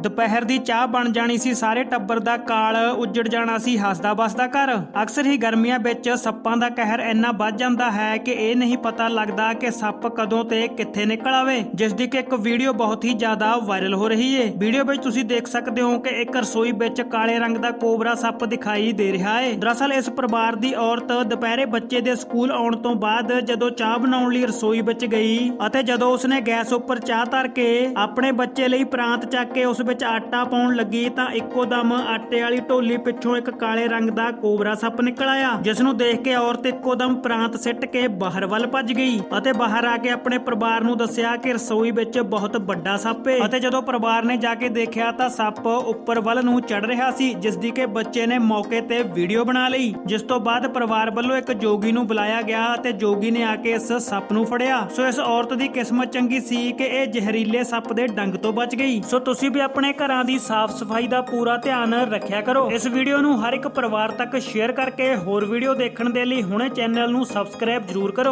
ਦੁਪਹਿਰ ਦੀ ਚਾਹ ਬਣ ਜਾਣੀ ਸੀ, ਸਾਰੇ ਟੱਬਰ ਦਾ ਕਾਲ ਉੱਜੜ ਜਾਣਾ ਸੀ, ਹੱਸਦਾ ਬਸਦਾ ਘਰ। ਅਕਸਰ ਹੀ ਗਰਮੀਆਂ ਵਿੱਚ ਸੱਪਾਂ ਦਾ ਕਹਿਰ ਇੰਨਾ ਵੱਧ ਜਾਂਦਾ ਹੈ ਕਿ ਇਹ ਨਹੀਂ ਪਤਾ ਲੱਗਦਾ ਕਿ ਸੱਪ ਕਦੋਂ ਤੇ ਕਿੱਥੇ ਨਿਕਲ ਆਵੇ, ਜਿਸ ਦੀ ਕਿ ਇੱਕ ਵੀਡੀਓ ਬਹੁਤ ਹੀ ਜ਼ਿਆਦਾ ਵਾਇਰਲ ਹੋ ਰਹੀ ਏ। ਵੀਡੀਓ ਵਿੱਚ ਤੁਸੀਂ ਦੇਖ ਸਕਦੇ ਹੋ ਕਿ ਇੱਕ ਰਸੋਈ ਵਿੱਚ ਕਾਲੇ ਰੰਗ ਦਾ ਕੋਬਰਾ ਸੱਪ ਦਿਖਾਈ ਦੇ ਰਿਹਾ ਏ। ਦਰਅਸਲ ਇਸ ਪਰਿਵਾਰ ਦੀ ਔਰਤ ਦੁਪਹਿਰੇ ਬੱਚੇ ਦੇ ਸਕੂਲ ਆਉਣ ਤੋਂ ਬਾਅਦ ਜਦੋਂ ਚਾਹ ਬਣਾਉਣ ਲਈ ਰਸੋਈ ਵਿੱਚ ਗਈ ਅਤੇ ਜਦੋਂ ਉਸਨੇ ਗੈਸ ਉੱਪਰ ਚਾਹ ਧਰ ਕੇ ਆਪਣੇ ਬੱਚੇ ਲਈ ਪ੍ਰਾਂਤ ਚੱਕ ਕੇ ਉਸ ਵਿੱਚ ਆਟਾ ਪਾਉਣ ਲੱਗੀ ਤਾਂ ਇੱਕੋ ਦਮ ਆਟੇ ਵਾਲੀ ਢੋਲੀ ਪਿੱਛੋਂ ਇੱਕ ਕਾਲੇ ਰੰਗ ਦਾ ਕੋਬਰਾ ਸੱਪ ਨਿਕਲ ਆਇਆ ਜਿਸ ਨੂੰ ਦੇਖ ਕੇ ਔਰਤ ਇੱਕੋ ਦਮ ਪ੍ਰਾਂਤ ਸਿੱਟ ਕੇ ਬਾਹਰ ਵੱਲ ਭੱਜ ਗਈ ਅਤੇ ਬਾਹਰ ਆ ਕੇ ਆਪਣੇ ਪਰਿਵਾਰ ਨੂੰ ਦੱਸਿਆ ਕਿ ਰਸੋਈ ਵਿੱਚ ਬਹੁਤ ਵੱਡਾ ਸੱਪ ਏ। ਅਤੇ ਜਦੋਂ ਪਰਿਵਾਰ ਨੇ ਜਾ ਕੇ ਦੇਖਿਆ ਤਾਂ ਸੱਪ ਉੱਪਰ ਵੱਲ ਨੂੰ ਚੜ ਰਿਹਾ ਸੀ ਜਿਸ ਦੀ ਕਿ ਬੱਚੇ ਨੇ ਮੌਕੇ ਤੇ ਵੀਡੀਓ ਬਣਾ ਲਈ, ਜਿਸ ਤੋਂ ਬਾਅਦ ਪਰਿਵਾਰ ਵੱਲੋਂ ਇੱਕ ਜੋਗੀ ਨੂੰ ਬੁਲਾਇਆ ਗਿਆ ਅਤੇ ਜੋਗੀ ਨੇ ਆ ਕੇ ਇਸ ਸੱਪ ਨੂੰ ਫੜਿਆ। ਸੋ ਇਸ ਔਰਤ ਦੀ ਕਿਸਮਤ ਚੰਗੀ ਸੀ ਕਿ ਇਹ ਜ਼ਹਿਰੀਲੇ ਸੱਪ ਦੇ ਡੰਗ ਤੋਂ ਬਚ ਗਈ। ਸੋ ਤੁਸੀਂ ਵੀ ਆਪਣੇ ਆਪਣੇ ਘਰਾਂ ਦੀ ਸਾਫ਼ ਸਫ਼ਾਈ ਦਾ ਪੂਰਾ ਧਿਆਨ ਰੱਖਿਆ ਕਰੋ। ਇਸ ਵੀਡੀਓ ਨੂੰ ਹਰ ਇੱਕ ਪਰਿਵਾਰ ਤੱਕ ਸ਼ੇਅਰ ਕਰਕੇ ਹੋਰ ਵੀਡੀਓ ਦੇਖਣ ਦੇ ਲਈ ਹੁਣੇ ਚੈਨਲ ਨੂੰ ਸਬਸਕ੍ਰਾਈਬ ਜ਼ਰੂਰ ਕਰੋ।